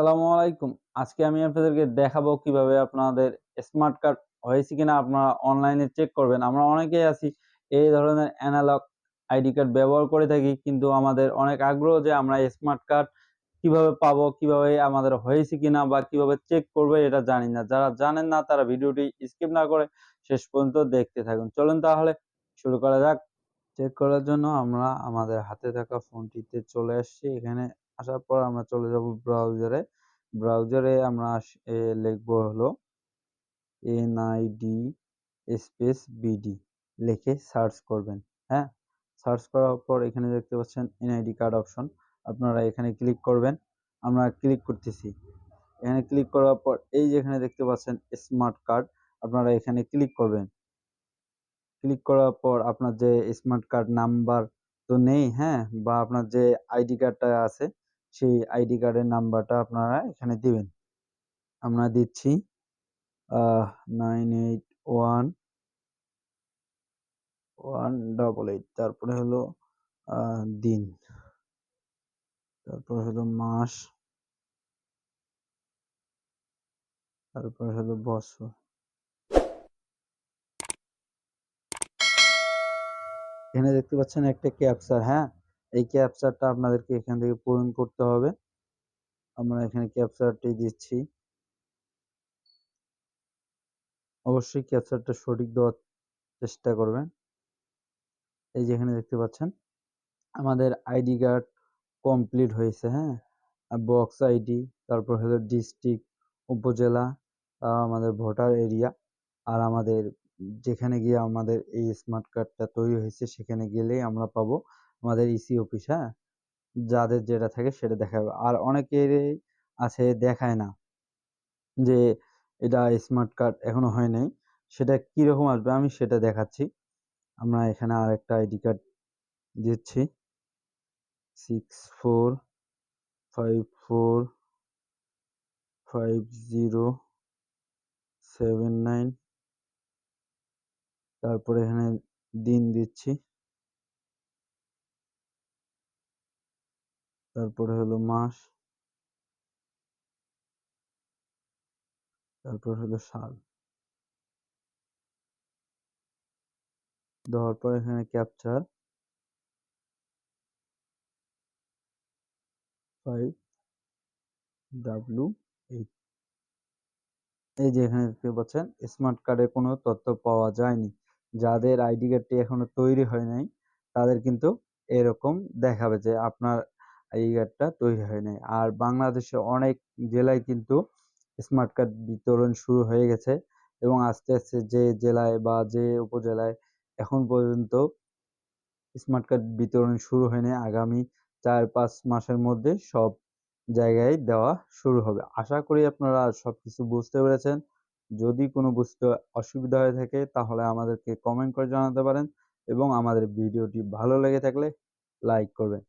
আসসালামু আলাইকুম। আজকে আমি আপনাদেরকে দেখাবো কীভাবে আপনাদের স্মার্ট কার্ড হয়েছে কিনা আপনারা অনলাইনে চেক করবেন। আমরা অনেকেই আছি, এই ধরনের অ্যানালগ আইডি কার্ড ব্যবহার করে থাকি, কিন্তু আমাদের অনেক আগ্রহ যে আমরা স্মার্ট কার্ড কীভাবে পাবো, কীভাবে আমাদের হয়েছে কিনা বা কীভাবে চেক করবে এটা জানি না। যারা জানেন না, তারা ভিডিওটি স্কিপ না করে শেষ পর্যন্ত দেখতে থাকুন। চলুন তাহলে শুরু করা যাক। চেক করার জন্য আমরা আমাদের হাতে থাকা ফোনটিতে চলে আসছি। এখানে আসার পর আমরা চলে যাব ব্রাউজারে ব্রাউজারে আমরা লিখব হলো এনআইডি স্পেস বিডি লিখে সার্চ করবেন হ্যাঁ? সার্চ করার পর এখানে দেখতে পাচ্ছেন এনআইডি কার্ড অপশন আপনারা এখানে ক্লিক করবেন, আমরা ক্লিক করতেছি। এখানে ক্লিক করার পর এই যে এখানে দেখতে পাচ্ছেন স্মার্ট কার্ড আপনারা এখানে ক্লিক করবেন। ক্লিক করার পর আপনার যে স্মার্ট কার্ড নাম্বার তো নেই হ্যাঁ? বা আপনার যে আইডি কার্ডটা আছে সেই আইডি কার্ডের নাম্বারটা আপনারা এখানে দিবেন। আমরা দিচ্ছি nine eight one one double eight তারপরে হলো দিন। তারপরে হলো মাস। তারপরে হলো বছর। এখানে দেখতে পাচ্ছেন একটা ক্যাপচার হ্যাঁ? এই ক্যাপচারটা আপনাদেরকে এখান থেকে পূরণ করতে হবে। আমরা এখানে ক্যাপচারটি দিচ্ছি। অবশ্যই ক্যাপচারটা সঠিক দেওয়ার চেষ্টা করবেন। এই যে এখানে দেখতে পাচ্ছেন, আমাদের আইডি কার্ড কমপ্লিট হয়েছে হ্যাঁ? বক্স আইডি তারপর হলো ডিস্ট্রিক্ট উপজেলা আমাদের ভোটার এরিয়া আর আমাদের যেখানে গিয়ে আমাদের এই স্মার্ট কার্ডটা তৈরি হয়েছে, সেখানে গেলেই আমরা পাবো। আমাদের ইসি অফিস হ্যাঁ? যাদের যেটা থাকে সেটা দেখাবে। আর অনেকের আছে দেখায় না যে এটা স্মার্ট কার্ড এখনও হয় নাই। সেটা কীরকম আসবে আমি সেটা দেখাচ্ছি। আমরা এখানে আর একটা আইডি কার্ড দিচ্ছি। Six four five four five zero seven nine তারপরে এখানে দিন দিচ্ছি। তারপরে হলো মাস। তারপর হলো সাল। দেওয়ার পর এখানে ক্যাপচার ফাইভ ডাব্লু এইট এই যে এখানে দেখতে পাচ্ছেন স্মার্ট কার্ডের কোনো তথ্য পাওয়া যায়নি। যাদের আইডি কার্ডটি এখনও তৈরি হয় নাই, তাদের কিন্তু এরকম দেখাবে যে আপনার আইডি কার্ডটা তৈরি হয় নাই। আর বাংলাদেশে অনেক জেলায় কিন্তু স্মার্ট কার্ড বিতরণ শুরু হয়ে গেছে এবং আস্তে আস্তে যে জেলায় বা যে উপজেলায় এখন পর্যন্ত স্মার্ট কার্ড বিতরণ শুরু হয়নি আগামী চার পাঁচ মাসের মধ্যে সব জায়গায় দেওয়া শুরু হবে। আশা করি আপনারা সব কিছু বুঝতে পেরেছেন। যদি কোনো বুঝতে অসুবিধা হয়ে থাকে তাহলে আমাদেরকে কমেন্ট করে জানাতে পারেন এবং আমাদের ভিডিওটি ভালো লেগে থাকলে লাইক করবেন।